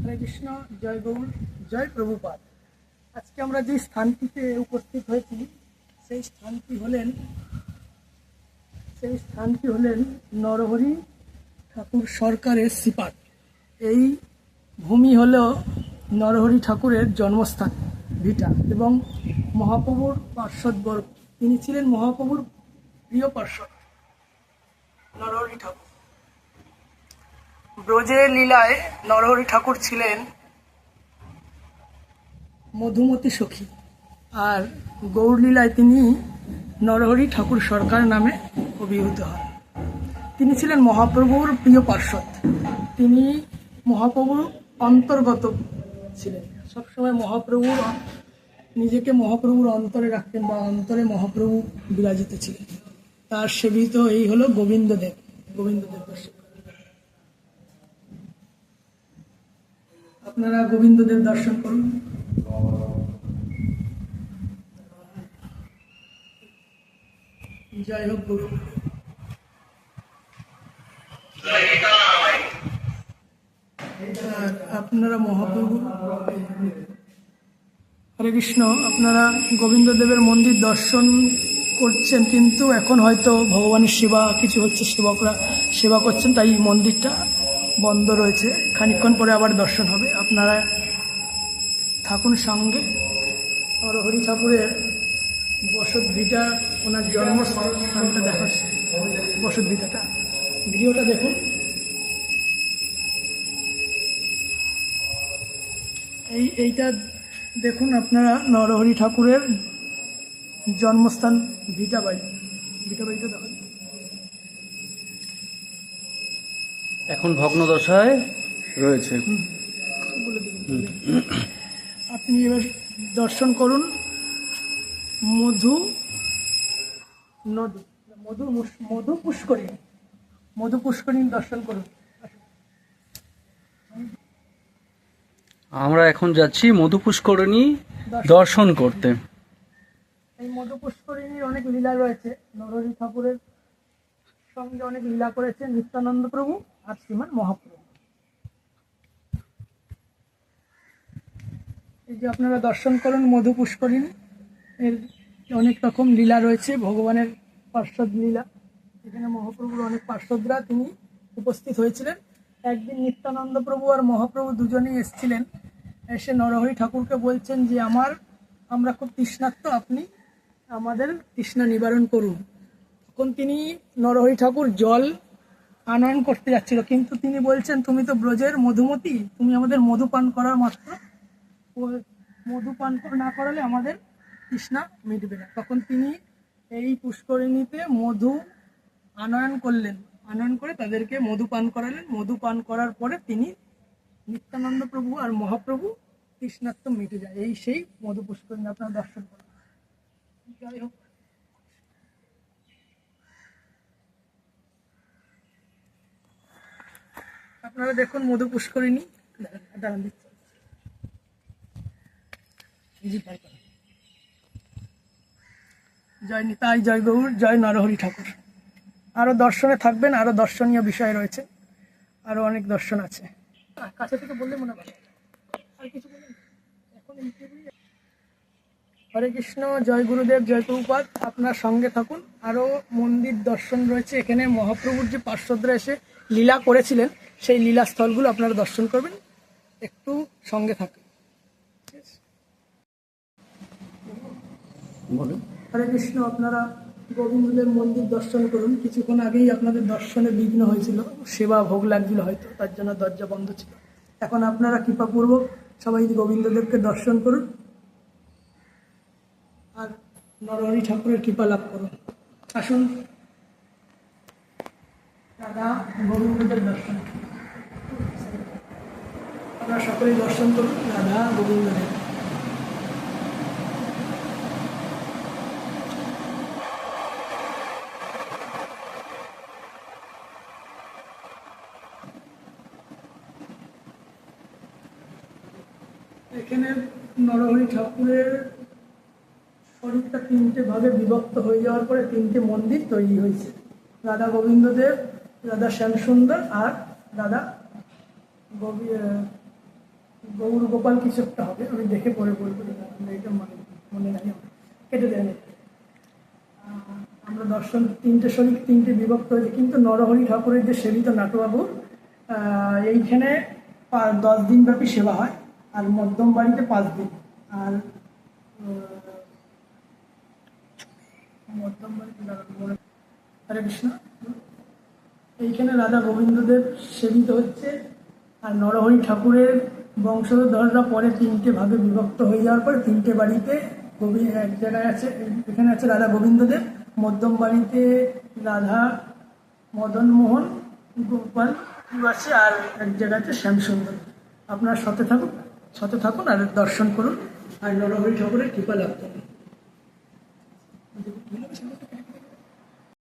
হরে কৃষ্ণ, জয় গৌর, জয় প্রভুপাদ। আজকে আমরা যে স্থানটিতে উপস্থিত হয়েছি, সেই স্থানটি হলেন সেই স্থানটি হলেন নরহরি ঠাকুর সরকারের সিপাট। এই ভূমি হল নরহরি ঠাকুরের জন্মস্থান ভিটা এবং মহাপ্রভুর পার্শ্বদবর্গ তিনি ছিলেন মহাপ্রভুর প্রিয় পার্শ্বদ, নরহরি ঠাকুর। ব্রজের লীলায় নরহরি ঠাকুর ছিলেন মধুমতি সখী। আর গৌরলীলায় তিনি নরহরি ঠাকুর সরকার নামে অভিহিত হন। তিনি ছিলেন মহাপ্রভুর প্রিয় পার্শ্বদ। তিনি মহাপ্রভুর অন্তর্গত ছিলেন। সবসময় মহাপ্রভুর নিজেকে মহাপ্রভুর অন্তরে রাখতেন বা অন্তরে মহাপ্রভু বিরাজিত ছিলেন। তার সেবিত এই হলো গোবিন্দদেব। গোবিন্দদেব দর্শন আপনারা গোবিন্দদেব দর্শন করুন। জয় হোক গুরু আপনারা মহাপ্রভু। হরে কৃষ্ণ, আপনারা গোবিন্দদেবের মন্দির দর্শন করছেন, কিন্তু এখন হয়তো ভগবানের সেবা, কিছু হচ্ছে সেবকরা সেবা করছেন, তাই মন্দিরটা বন্ধ রয়েছে। খানিকক্ষণ পরে আবার দর্শন হবে। আপনারা থাকুন সঙ্গে। হরি ঠাকুরের বসত ভিটা, ওনার জন্মস্থানটা দেখাচ্ছে। বসত ভিটাটা। ভিডিওটা দেখুন। এই, এইটা দেখুন আপনারা, নরহরি ঠাকুরের জন্মস্থান ভিটা বাড়ি। ভিটা দেখুন। এখন ভগ্ন দশায় রয়েছে আপনি এবার দর্শন করুন মধু নদী মধু মধু পুষ্করিণী মধু পুষ্করিণী দর্শন করুন। আমরা এখন যাচ্ছি মধু পুষ্করণী দর্শন করতে। এই মধু পুষ্করিণীর অনেক লীলা রয়েছে। নরহরি ঠাকুরের সঙ্গে অনেক লীলা করেছেন নিত্যানন্দ প্রভু। আর শ্রীমান মহাপ্রভু। এই যে আপনারা দর্শন করুন মধু পুষ্করিণী, এর অনেক রকম লীলা রয়েছে, ভগবানের পার্শ্বদ লীলা। এখানে মহাপ্রভুর অনেক পার্শ্বদরা তিনি উপস্থিত হয়েছিলেন। একদিন নিত্যানন্দ প্রভু আর মহাপ্রভু দুজনেই এসেছিলেন। এসে নরহরি ঠাকুরকে বলছেন যে, আমার, আমরা খুব তৃষ্ণার্ত, আপনি আমাদের তৃষ্ণা নিবারণ করুন। তখন তিনি নরহরি ঠাকুর জল আনয়ন করতে যাচ্ছিল। কিন্তু তিনি বলছেন, তুমি তো ব্রজের মধুমতি, তুমি আমাদের মধু পান করার মাত্র। মধু পান না করালে আমাদের তৃষ্ণা মিটবে না। তখন তিনি এই পুষ্করিণীতে মধু আনয়ন করলেন। আনয়ন করে তাদেরকে মধু পান করালেন। মধু পান করার পরে তিনি নিত্যানন্দ প্রভু আর মহাপ্রভু তৃষ্ণার্ত মিটে যায়। এই সেই মধু পুষ্করিণী, আপনারা দর্শন করুন। যাই হোক আপনারা দেখুন মধু পুষ্করিণী। দাঁড়ান, দিচ্ছি। জয় নিতাই জয় গৌর জয় নরহরি ঠাকুর। আরও দর্শনে থাকবেন আরও দর্শনীয় বিষয় রয়েছে। আরও অনেক দর্শন আছে। কাছে থেকে বললে মনে হরে কৃষ্ণ জয় গুরুদেব জয় প্রভুপাদ আপনার সঙ্গে থাকুন। আরও মন্দির দর্শন রয়েছে। এখানে মহাপ্রভুর যে পার্শ্বদরা এসে লীলা করেছিলেন সেই লীলা স্থলগুলো আপনারা দর্শন করবেন। একটু সঙ্গে? বলুন। হরে কৃষ্ণ আপনারা গোবিন্দদেব মন্দির দর্শন করুন। কিছুক্ষণ আগেই আপনাদের দর্শনে বিঘ্ন হয়েছিল। সেবা ভোগ লাগছিল হয়তো তার জন্য দরজা বন্ধ ছিল। এখন আপনারা কৃপাপূর্বক সবাই গোবিন্দদেবকে দর্শন করুন আর নরহরি ঠাকুরের কৃপা লাভ করুন। আসুন দাদা গোবিন্দদেব দর্শন আপনারা সকলেই দর্শন করুন, রাধা গোবিন্দদেব। এখানে নরহরি ঠাকুরের শরীরটা তিনটে ভাগে বিভক্ত হয়ে যাওয়ার পরে তিনটে মন্দির তৈরি হয়েছে। রাধা গোবিন্দদেব, রাধা শ্যামসুন্দর আর রাধা গোবি গৌর গোপাল কিছু একটা হবে? আমি দেখে পরে বলব এটা মনে মনে নাই কেটে। আহ, আমরা দর্শন তিনটে শরীর তিনটে বিভক্ত হয়েছে। কিন্তু নরহরি ঠাকুরের যে সেবিত নাটবাবু আহ, এইখানে দশ দিন ব্যাপী সেবা হয় আর মধ্যম বাড়িতে পাঁচ দিন। আর মধ্যম বাড়িতে হরে কৃষ্ণ। এইখানে রাধা গোবিন্দদেব সেবিত হচ্ছে আর নরহরি ঠাকুরের বংশধররা পরে তিনটে ভাগে বিভক্ত হয়ে যাওয়ার পরে তিনটে বাড়িতে গোবিন্দ এক জায়গায় আছে, এখানে আছে রাধা গোবিন্দদেব, মধ্যম বাড়িতে রাধা মদনমোহন গোপাল আছে, আর এক জায়গায় আছে শ্যামসুন্দর। আপনার সাথে থাকুন সাথে থাকুন আর দর্শন করুন। আর নরহরি ঠাকুরের কৃপা লাভ করুন।